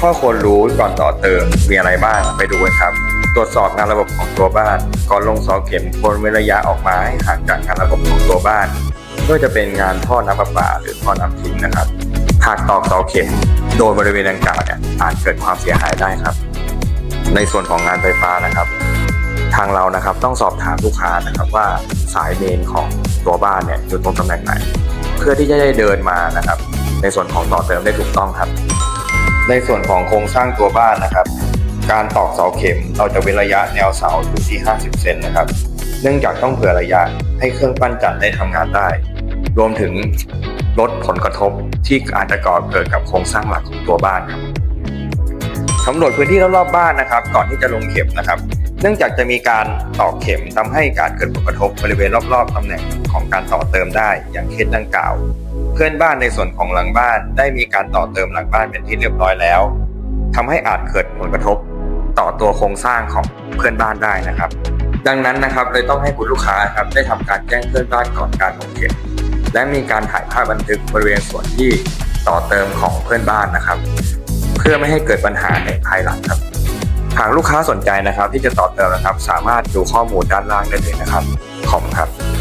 ข้อควรรู้ก่อนต่อเติมมีอะไรบ้างไปดูกันครับ ตรวจสอบงานระบบของตัวบ้าน ก่อนลงเสาเข็มควรเว้นระยะออกมาให้ห่างจากงานระบบของตัวบ้านไม่ว่าจะเป็นงานท่อน้ำประปาหรือท่อน้ำทิ้งนะครับหากตอกเสาเข็มโดนบริเวณดังกล่าวเนี่ยอาจเกิดความเสียหายได้ครับ ในส่วนของงานไฟฟ้านะครับ ทางเรานะครับต้องสอบถามลูกค้านะครับว่าสายเมนของตัวบ้านเนี่ยอยู่ตรงตำแหน่งไหน เพื่อที่จะได้เดินมานะครับ ในส่วนของต่อเติมได้ถูกต้องครับ ในส่วนของโครงสร้างตัวบ้านนะครับ การตอกเสาเข็มเราจะเว้นระยะแนวเสาอยู่ที่ 50 เซนนะครับ เนื่องจากต้องเผื่อระยะให้เครื่องปั้นจันทร์ได้ทำงานได้ รวมถึงลดผลกระทบที่อาจจะก่อเกิดกับโครงสร้างหลักของตัวบ้านครับสำรวจพื้นที่รอบๆบ้านนะครับ ก่อนที่จะลงเข็มนะครับ เนื่องจากจะมีการตอกเข็มทำให้การเกิดผลกระทบบริเวณรอบๆตำแหน่งของการต่อเติมได้ อย่างเคสดังกล่าว เพื่อนบ้านในส่วนของหลังบ้านได้มีการต่อเติมหลังบ้านเป็นที่เรียบร้อยแล้วทำให้อาจเกิดผลกระทบต่อตัวโครงสร้างของเพื่อนบ้านได้นะครับ ดังนั้นนะครับเลยต้องให้คุณลูกค้าครับได้ทำการแจ้งเพื่อนบ้านก่อนการลงเข็มและมีการถ่ายภาพบันทึกบริเวณส่วนที่ต่อเติมของเพื่อนบ้านนะครับ เพื่อไม่ให้เกิดปัญหาในภายหลังครับหากลูกค้าสนใจนะครับ ที่จะต่อเติมนะครับ สามารถดูข้อมูลด้านล่างได้เลยนะครับขอบคุณครับ